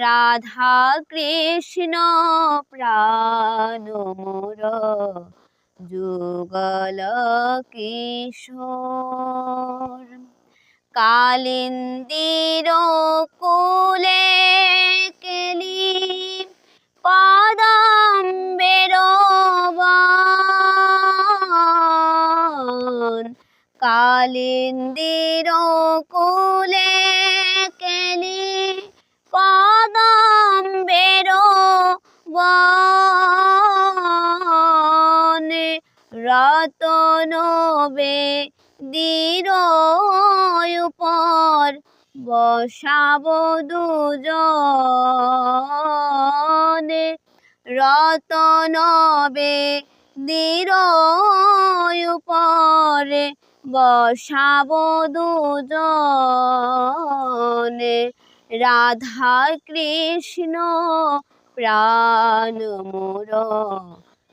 রাধা কৃষ্ণ প্রাণ মোর যুগল কিশোর। কালিন্দির কুলে কেলি পদম্বের কালিন্দির কুলে কেলি রতন বেদির উপর বসাব দুজনে। রতন বেদির উপরে বসাব দুজনে। রাধা কৃষ্ণ প্রাণ মোর